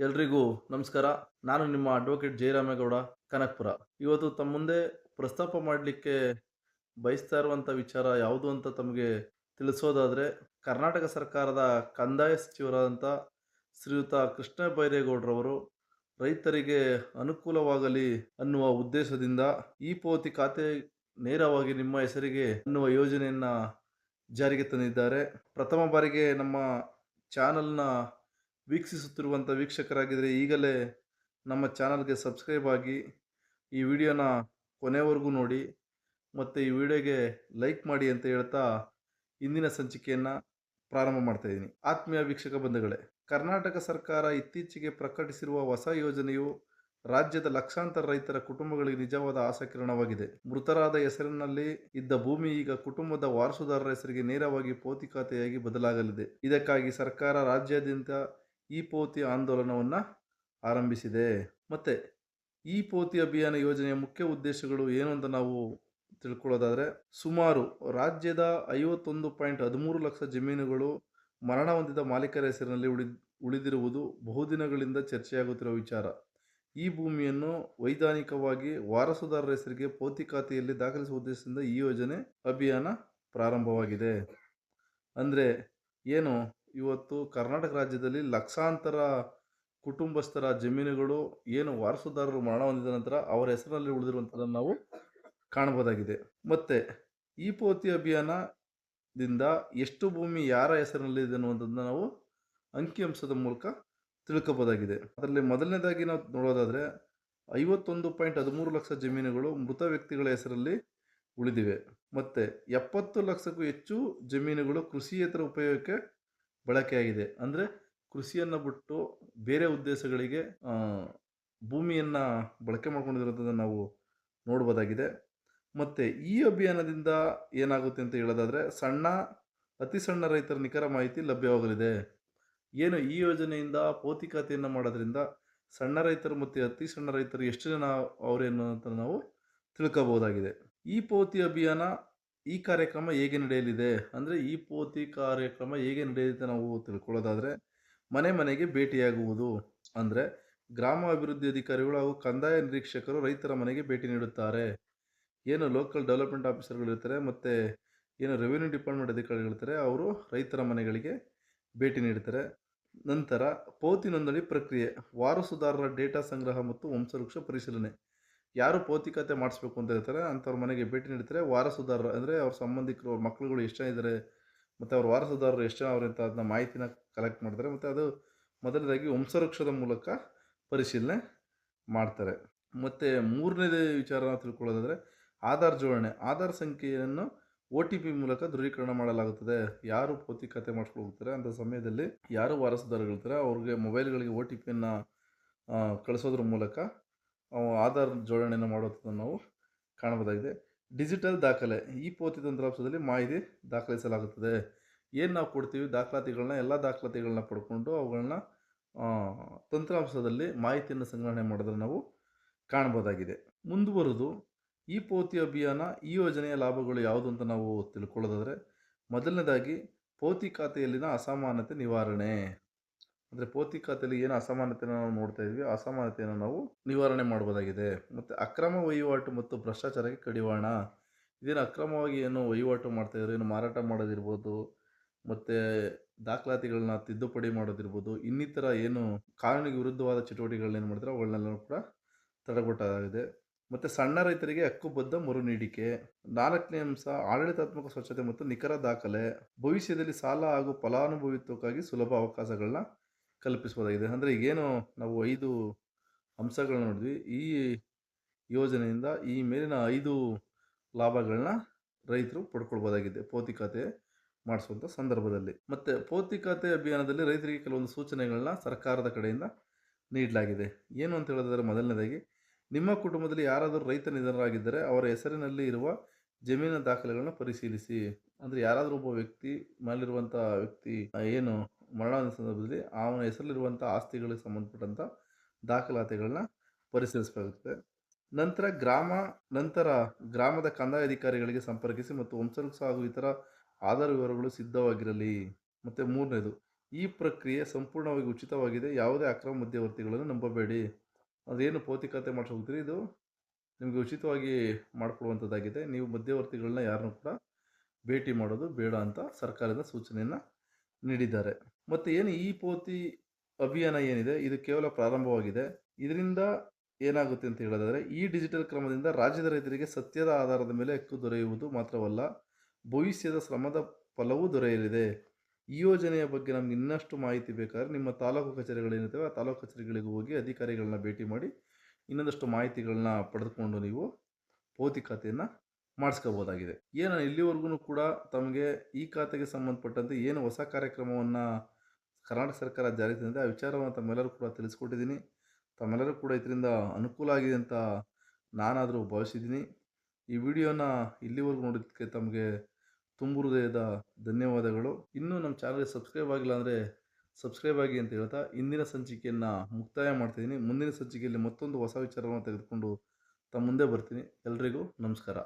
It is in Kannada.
ಎಲ್ರಿಗೂ ನಮಸ್ಕಾರ. ನಾನು ನಿಮ್ಮ ಅಡ್ವೊಕೇಟ್ ಜಯರಾಮೇಗೌಡ, ಕನಕ್ಪುರ. ಇವತ್ತು ತಮ್ಮ ಮುಂದೆ ಪ್ರಸ್ತಾಪ ಮಾಡಲಿಕ್ಕೆ ಬಯಸ್ತಾ ಇರುವಂಥ ವಿಚಾರ ಯಾವುದು ಅಂತ ತಮಗೆ ತಿಳಿಸೋದಾದರೆ, ಕರ್ನಾಟಕ ಸರ್ಕಾರದ ಕಂದಾಯ ಸಚಿವರಾದಂಥ ಶ್ರೀಯುತ ಕೃಷ್ಣ ಬೈರೇಗೌಡರವರು ರೈತರಿಗೆ ಅನುಕೂಲವಾಗಲಿ ಅನ್ನುವ ಉದ್ದೇಶದಿಂದ ಈ ಪೋತಿ ಖಾತೆ ನೇರವಾಗಿ ನಿಮ್ಮ ಹೆಸರಿಗೆ ಅನ್ನುವ ಯೋಜನೆಯನ್ನು ಜಾರಿಗೆ ತಂದಿದ್ದಾರೆ. ಪ್ರಥಮ ಬಾರಿಗೆ ನಮ್ಮ ಚಾನಲ್ನ ವೀಕ್ಷಿಸುತ್ತಿರುವಂಥ ವೀಕ್ಷಕರಾಗಿದ್ದರೆ ಈಗಲೇ ನಮ್ಮ ಚಾನಲ್ಗೆ ಸಬ್ಸ್ಕ್ರೈಬ್ ಆಗಿ ಈ ವಿಡಿಯೋನ ಕೊನೆವರೆಗೂ ನೋಡಿ ಮತ್ತು ಈ ವಿಡಿಯೋಗೆ ಲೈಕ್ ಮಾಡಿ ಅಂತ ಹೇಳ್ತಾ ಇಂದಿನ ಸಂಚಿಕೆಯನ್ನು ಪ್ರಾರಂಭ ಮಾಡ್ತಾ ಇದ್ದೀನಿ. ಆತ್ಮೀಯ ವೀಕ್ಷಕ ಬಂಧುಗಳೇ, ಕರ್ನಾಟಕ ಸರ್ಕಾರ ಇತ್ತೀಚೆಗೆ ಪ್ರಕಟಿಸಿರುವ ಹೊಸ ಯೋಜನೆಯು ರಾಜ್ಯದ ಲಕ್ಷಾಂತರ ರೈತರ ಕುಟುಂಬಗಳಿಗೆ ನಿಜವಾದ ಆಸಕಿರಣವಾಗಿದೆ ಮೃತರಾದ ಹೆಸರಿನಲ್ಲಿ ಇದ್ದ ಭೂಮಿ ಈಗ ಕುಟುಂಬದ ವಾರಸುದಾರರ ಹೆಸರಿಗೆ ನೇರವಾಗಿ ಪೋತಿ ಖಾತೆಯಾಗಿ ಬದಲಾಗಲಿದೆ. ಇದಕ್ಕಾಗಿ ಸರ್ಕಾರ ರಾಜ್ಯಾದ್ಯಂತ ಈ ಪೋತಿ ಆಂದೋಲನವನ್ನು ಆರಂಭಿಸಿದೆ. ಮತ್ತು ಈ ಪೋತಿ ಅಭಿಯಾನ ಯೋಜನೆಯ ಮುಖ್ಯ ಉದ್ದೇಶಗಳು ಏನು ಅಂತ ನಾವು ತಿಳ್ಕೊಳ್ಳೋದಾದರೆ, ಸುಮಾರು ರಾಜ್ಯದ ಐವತ್ತೊಂದು ಪಾಯಿಂಟ್ ಹದಿಮೂರು ಲಕ್ಷ ಜಮೀನುಗಳು ಮರಣ ಹೊಂದಿದ ಮಾಲೀಕರ ಹೆಸರಿನಲ್ಲಿ ಉಳಿ, ಉಳಿದಿರುವುದು ಬಹುದಿನಗಳಿಂದ ಚರ್ಚೆಯಾಗುತ್ತಿರುವ ವಿಚಾರ. ಈ ಭೂಮಿಯನ್ನು ವೈಧಾನಿಕವಾಗಿ ವಾರಸುದಾರರ ಹೆಸರಿಗೆ ಪೋತಿ ಖಾತೆಯಲ್ಲಿ ದಾಖಲಿಸುವ ಉದ್ದೇಶದಿಂದ ಈ ಯೋಜನೆ ಅಭಿಯಾನ ಪ್ರಾರಂಭವಾಗಿದೆ. ಅಂದರೆ ಏನು? ಇವತ್ತು ಕರ್ನಾಟಕ ರಾಜ್ಯದಲ್ಲಿ ಲಕ್ಷಾಂತರ ಕುಟುಂಬಸ್ಥರ ಜಮೀನುಗಳು ಏನು ವಾರಸುದಾರರು ಮರಣ ಹೊಂದಿದ ನಂತರ ಅವರ ಹೆಸರಿನಲ್ಲಿ ಉಳಿದಿರುವಂಥದ್ದನ್ನು ನಾವು ಕಾಣಬಹುದಾಗಿದೆ. ಮತ್ತು ಈ ಪೋತಿ ಅಭಿಯಾನದಿಂದ ಎಷ್ಟು ಭೂಮಿ ಯಾರ ಹೆಸರಿನಲ್ಲಿದೆ ಅನ್ನುವಂಥದ್ದನ್ನ ನಾವು ಅಂಕಿಅಂಶದ ಮೂಲಕ ತಿಳ್ಕೋಬೋದಾಗಿದೆ ಅದರಲ್ಲಿ ಮೊದಲನೇದಾಗಿ ನಾವು ನೋಡೋದಾದರೆ ಐವತ್ತೊಂದು ಪಾಯಿಂಟ್ ಹದಿಮೂರು ಲಕ್ಷ ಜಮೀನುಗಳು ಮೃತ ವ್ಯಕ್ತಿಗಳ ಹೆಸರಲ್ಲಿ ಉಳಿದಿವೆ. ಮತ್ತು ಎಪ್ಪತ್ತು ಲಕ್ಷಕ್ಕೂ ಹೆಚ್ಚು ಜಮೀನುಗಳು ಕೃಷಿಯೇತರ ಉಪಯೋಗಕ್ಕೆ ಬಳಕೆಯಾಗಿದೆ ಅಂದರೆ ಕೃಷಿಯನ್ನು ಬಿಟ್ಟು ಬೇರೆ ಉದ್ದೇಶಗಳಿಗೆ ಭೂಮಿಯನ್ನು ಬಳಕೆ ಮಾಡ್ಕೊಂಡಿರೋದನ್ನು ನಾವು ನೋಡ್ಬೋದಾಗಿದೆ. ಮತ್ತು ಈ ಅಭಿಯಾನದಿಂದ ಏನಾಗುತ್ತೆ ಅಂತ ಹೇಳೋದಾದರೆ, ಸಣ್ಣ, ಅತಿ ಸಣ್ಣ ರೈತರ ನಿಖರ ಮಾಹಿತಿ ಲಭ್ಯವಾಗಲಿದೆ. ಏನು ಈ ಯೋಜನೆಯಿಂದ ಪೋತಿ ಖಾತೆಯನ್ನು ಮಾಡೋದ್ರಿಂದ ಸಣ್ಣ ರೈತರು ಮತ್ತು ಅತಿ ಸಣ್ಣ ರೈತರು ಎಷ್ಟು ಜನ ಅವರೇನು ಅಂತ ನಾವು ತಿಳ್ಕೋಬೋದಾಗಿದೆ. ಈ ಪೋತಿ ಅಭಿಯಾನ ಈ ಕಾರ್ಯಕ್ರಮ ಹೇಗೆ ನಡೆಯಲಿದೆ? ಅಂದರೆ ಈ ಪೋತಿ ಕಾರ್ಯಕ್ರಮ ಹೇಗೆ ನಡೆಯಲಿದೆ ನಾವು ತಿಳ್ಕೊಳ್ಳೋದಾದರೆ, ಮನೆ ಮನೆಗೆ ಭೇಟಿಯಾಗುವುದು. ಅಂದರೆ ಗ್ರಾಮ ಅಭಿವೃದ್ಧಿ ಅಧಿಕಾರಿಗಳು ಹಾಗೂ ಕಂದಾಯ ನಿರೀಕ್ಷಕರು ರೈತರ ಮನೆಗೆ ಭೇಟಿ ನೀಡುತ್ತಾರೆ. ಏನು ಲೋಕಲ್ ಡೆವಲಪ್ಮೆಂಟ್ ಆಫೀಸರ್ಗಳಿರ್ತಾರೆ ಮತ್ತು ಏನು ರೆವಿನ್ಯೂ ಡಿಪಾರ್ಟ್ಮೆಂಟ್ ಅಧಿಕಾರಿಗಳಿರ್ತಾರೆ ಅವರು ರೈತರ ಮನೆಗಳಿಗೆ ಭೇಟಿ ನೀಡ್ತಾರೆ. ನಂತರ ಪೌತಿ ನೋಂದಣಿ ಪ್ರಕ್ರಿಯೆ, ವಾರಸುದಾರರ ಡೇಟಾ ಸಂಗ್ರಹ ಮತ್ತು ವಂಶವೃಕ್ಷ ಪರಿಶೀಲನೆ. ಯಾರು ಪೌತಿಕತೆ ಮಾಡಿಸ್ಬೇಕು ಅಂತ ಹೇಳ್ತಾರೆ. ಅಂಥವ್ರ ಮನೆಗೆ ಭೇಟಿ ನೀಡ್ತಾರೆ. ವಾರಸುದಾರರು ಅಂದರೆ ಅವ್ರ ಸಂಬಂಧಿಕರು, ಅವ್ರ ಮಕ್ಕಳುಗಳು ಎಷ್ಟು ಜನ ಇದ್ದಾರೆ ಮತ್ತು ಅವ್ರ ವಾರಸುದಾರರು ಎಷ್ಟು ಜನ ಅವ್ರ ಅಂತ ಅದನ್ನ ಮಾಹಿತಿನ ಕಲೆಕ್ಟ್ ಮಾಡ್ತಾರೆ. ಮತ್ತು ಅದು ಮೊದಲನೇದಾಗಿ ವಂಶವೃಕ್ಷದ ಮೂಲಕ ಪರಿಶೀಲನೆ ಮಾಡ್ತಾರೆ. ಮತ್ತು ಮೂರನೇದೇ ವಿಚಾರ ತಿಳ್ಕೊಳ್ಳೋದಂದರೆ ಆಧಾರ್ ಜೋಡಣೆ. ಆಧಾರ್ ಸಂಖ್ಯೆಯನ್ನು ಒ ಟಿ ಪಿ ಮೂಲಕ ದೃಢೀಕರಣ ಮಾಡಲಾಗುತ್ತದೆ. ಯಾರು ಪೌತಿಕತೆ ಮಾಡಿಸ್ಕೊಂಡು ಹೋಗ್ತಾರೆ ಅಂಥ ಸಮಯದಲ್ಲಿ ಯಾರು ವಾರಸುದಾರಗಳಿರ್ತಾರೆ ಅವ್ರಿಗೆ ಮೊಬೈಲ್ಗಳಿಗೆ ಒ ಟಿ ಪಿಯನ್ನು ಕಳಿಸೋದ್ರ ಮೂಲಕ ಆಧಾರ್ ಜೋಡಣೆಯನ್ನು ಮಾಡುವಂಥದ್ದು ನಾವು ಕಾಣಬಹುದಾಗಿದೆ. ಡಿಜಿಟಲ್ ದಾಖಲೆ, ಈ ಪೋತಿ ತಂತ್ರಾಂಶದಲ್ಲಿ ಮಾಹಿತಿ ದಾಖಲಿಸಲಾಗುತ್ತದೆ. ಏನು ನಾವು ಕೊಡ್ತೀವಿ? ದಾಖಲಾತಿಗಳನ್ನ, ಎಲ್ಲ ದಾಖಲಾತಿಗಳನ್ನ ಪಡ್ಕೊಂಡು ಅವುಗಳನ್ನ ತಂತ್ರಾಂಶದಲ್ಲಿ ಮಾಹಿತಿಯನ್ನು ಸಂಗ್ರಹಣೆ ಮಾಡೋದನ್ನು ನಾವು ಕಾಣಬಹುದಾಗಿದೆ. ಮುಂದುವರೆದು, ಈ ಪೋತಿ ಅಭಿಯಾನ, ಈ ಯೋಜನೆಯ ಲಾಭಗಳು ಯಾವುದು ಅಂತ ನಾವು ತಿಳ್ಕೊಳ್ಳೋದಾದರೆ, ಮೊದಲನೇದಾಗಿ ಪೋತಿ ಖಾತೆಯಲ್ಲಿನ ಅಸಮಾನತೆ ನಿವಾರಣೆ. ಅಂದರೆ ಪೋತಿ ಖಾತೆಯಲ್ಲಿ ಏನು ಅಸಮಾನತೆಯನ್ನು ನಾವು ನೋಡ್ತಾ ಇದ್ವಿ ಅಸಮಾನತೆಯನ್ನು ನಾವು ನಿವಾರಣೆ ಮಾಡ್ಬೋದಾಗಿದೆ. ಮತ್ತು ಅಕ್ರಮ ವಹಿವಾಟು ಮತ್ತು ಭ್ರಷ್ಟಾಚಾರಕ್ಕೆ ಕಡಿವಾಣ. ಇದೇನು ಅಕ್ರಮವಾಗಿ ಏನು ವಹಿವಾಟು ಮಾಡ್ತಾಯಿದ್ರು ಏನು ಮಾರಾಟ ಮಾಡೋದಿರ್ಬೋದು, ಮತ್ತು ದಾಖಲಾತಿಗಳನ್ನ ತಿದ್ದುಪಡಿ ಮಾಡೋದಿರ್ಬೋದು, ಇನ್ನಿತರ ಏನು ಕಾನೂನಿಗೆ ವಿರುದ್ಧವಾದ ಚಟುವಟಿಕೆಗಳನ್ನೇನು ಮಾಡ್ತಾರೆ ಅವುಗಳನ್ನೆಲ್ಲ ಕೂಡ ತಡೆಗಟ್ಟಾಗಿದೆ. ಮತ್ತು ಸಣ್ಣ ರೈತರಿಗೆ ಹಕ್ಕುಬದ್ಧ ಮರು ನೀಡಿಕೆ. ನಾಲ್ಕನೇ ಅಂಶ, ಆಡಳಿತಾತ್ಮಕ ಸ್ವಚ್ಛತೆ ಮತ್ತು ನಿಖರ ದಾಖಲೆ. ಭವಿಷ್ಯದಲ್ಲಿ ಸಾಲ ಹಾಗೂ ಫಲಾನುಭವಿತ್ವಕ್ಕಾಗಿ ಸುಲಭ ಅವಕಾಶಗಳನ್ನ ಕಲ್ಪಿಸಬಹುದಾಗಿದೆ ಅಂದರೆ ಈಗೇನು ನಾವು ಐದು ಅಂಶಗಳನ್ನ ನೋಡಿದ್ವಿ. ಈ ಯೋಜನೆಯಿಂದ ಈ ಮೇಲಿನ ಐದು ಲಾಭಗಳನ್ನ ರೈತರು ಪಡ್ಕೊಳ್ಬೋದಾಗಿದೆ ಪೋತಿ ಖಾತೆ ಮಾಡಿಸುವಂಥ ಸಂದರ್ಭದಲ್ಲಿ. ಮತ್ತು ಪೋತಿ ಖಾತೆ ಅಭಿಯಾನದಲ್ಲಿ ರೈತರಿಗೆ ಕೆಲವೊಂದು ಸೂಚನೆಗಳನ್ನ ಸರ್ಕಾರದ ಕಡೆಯಿಂದ ನೀಡಲಾಗಿದೆ. ಏನು ಅಂತ ಹೇಳಿದ್ರೆ ಮೊದಲನೇದಾಗಿ, ನಿಮ್ಮ ಕುಟುಂಬದಲ್ಲಿ ಯಾರಾದರೂ ರೈತ ನಿಧನರಾಗಿದ್ದರೆ ಅವರ ಹೆಸರಿನಲ್ಲಿ ಇರುವ ಜಮೀನಿನ ದಾಖಲೆಗಳನ್ನ ಪರಿಶೀಲಿಸಿ. ಅಂದರೆ ಯಾರಾದರೂ ಒಬ್ಬ ವ್ಯಕ್ತಿ ಮೇಲಿರುವಂಥ ವ್ಯಕ್ತಿ ಏನು ಮರಣ ಸಂದರ್ಭದಲ್ಲಿ ಅವನ ಹೆಸರಲ್ಲಿರುವಂಥ ಆಸ್ತಿಗಳಿಗೆ ಸಂಬಂಧಪಟ್ಟಂಥ ದಾಖಲಾತಿಗಳನ್ನ ಪರಿಶೀಲಿಸಬೇಕಾಗುತ್ತೆ. ನಂತರ ಗ್ರಾಮ, ನಂತರ ಗ್ರಾಮದ ಕಂದಾಯ ಅಧಿಕಾರಿಗಳಿಗೆ ಸಂಪರ್ಕಿಸಿ ಮತ್ತು ವಂಶವೃಕ್ಷ ಹಾಗೂ ಇತರ ಆಧಾರ ವಿವರಗಳು ಸಿದ್ಧವಾಗಿರಲಿ. ಮತ್ತು ಮೂರನೇದು, ಈ ಪ್ರಕ್ರಿಯೆ ಸಂಪೂರ್ಣವಾಗಿ ಉಚಿತವಾಗಿದೆ. ಯಾವುದೇ ಅಕ್ರಮ ಮಧ್ಯವರ್ತಿಗಳನ್ನು ನಂಬಬೇಡಿ. ಅದೇನು ಪೌತಿಕತೆ ಖಾತೆ ಮಾಡಿಸಿ ಇದು ನಿಮಗೆ ಉಚಿತವಾಗಿ ಮಾಡಿಕೊಡುವಂಥದ್ದಾಗಿದೆ. ನೀವು ಮಧ್ಯವರ್ತಿಗಳನ್ನ ಯಾರನ್ನೂ ಕೂಡ ಭೇಟಿ ಮಾಡೋದು ಬೇಡ ಅಂತ ಸರ್ಕಾರದ ಸೂಚನೆಯನ್ನು ನೀಡಿದ್ದಾರೆ. ಮತ್ತು ಏನು ಈ ಪೋತಿ ಅಭಿಯಾನ ಏನಿದೆ? ಇದು ಕೇವಲ ಪ್ರಾರಂಭವಾಗಿದೆ. ಇದರಿಂದ ಏನಾಗುತ್ತೆ ಅಂತ ಹೇಳೋದಾದರೆ, ಈ ಡಿಜಿಟಲ್ ಕ್ರಮದಿಂದ ರಾಜ್ಯದ ರೈತರಿಗೆ ಸತ್ಯದ ಆಧಾರದ ಮೇಲೆ ಹಕ್ಕು ದೊರೆಯುವುದು ಮಾತ್ರವಲ್ಲ, ಭವಿಷ್ಯದ ಶ್ರಮದ ಫಲವೂ ದೊರೆಯಲಿದೆ. ಈ ಯೋಜನೆಯ ಬಗ್ಗೆ ನಮ್ಗೆ ಇನ್ನಷ್ಟು ಮಾಹಿತಿ ಬೇಕಾದ್ರೆ ನಿಮ್ಮ ತಾಲೂಕು ಕಚೇರಿಗಳೇನಿರ್ತವೆ ಆ ತಾಲೂಕು ಕಚೇರಿಗಳಿಗೆ ಹೋಗಿ ಅಧಿಕಾರಿಗಳನ್ನ ಭೇಟಿ ಮಾಡಿ ಇನ್ನೊಂದಷ್ಟು ಮಾಹಿತಿಗಳನ್ನ ಪಡೆದುಕೊಂಡು ನೀವು ಪೋತಿ ಖಾತೆಯನ್ನು ಮಾಡಿಸ್ಕೋಬೋದಾಗಿದೆ. ಏನು ಇಲ್ಲಿವರೆಗೂ ಕೂಡ ತಮಗೆ ಈ ಖಾತೆಗೆ ಸಂಬಂಧಪಟ್ಟಂತೆ ಏನು ಹೊಸ ಕಾರ್ಯಕ್ರಮವನ್ನು ಕರ್ನಾಟಕ ಸರ್ಕಾರ ಜಾರಿಗೆ ತಂದಿದೆ. ಆ ವಿಚಾರವನ್ನು ತಮ್ಮೆಲ್ಲರೂ ಕೂಡ ತಿಳಿಸ್ಕೊಟ್ಟಿದ್ದೀನಿ. ತಮ್ಮೆಲ್ಲರೂ ಕೂಡ ಇದರಿಂದ ಅನುಕೂಲ ಆಗಿದೆ ಅಂತ ನಾನಾದರೂ ಭಾವಿಸಿದ್ದೀನಿ. ಈ ವಿಡಿಯೋನ ಇಲ್ಲಿವರೆಗೂ ನೋಡಿದ್ದಕ್ಕೆ ತಮಗೆ ತುಂಬ ಹೃದಯದ ಧನ್ಯವಾದಗಳು. ಇನ್ನೂ ನಮ್ಮ ಚಾನಲ್ಗೆ ಸಬ್ಸ್ಕ್ರೈಬ್ ಆಗಿಲ್ಲ ಅಂದರೆ ಸಬ್ಸ್ಕ್ರೈಬ್ ಆಗಿ ಅಂತ ಹೇಳ್ತಾ ಇಂದಿನ ಸಂಚಿಕೆಯನ್ನು ಮುಕ್ತಾಯ ಮಾಡ್ತಿದ್ದೀನಿ. ಮುಂದಿನ ಸಂಚಿಕೆಯಲ್ಲಿ ಮತ್ತೊಂದು ಹೊಸ ವಿಚಾರವನ್ನು ತೆಗೆದುಕೊಂಡು ತಮ್ಮ ಮುಂದೆ ಬರ್ತೀನಿ. ಎಲ್ರಿಗೂ ನಮಸ್ಕಾರ.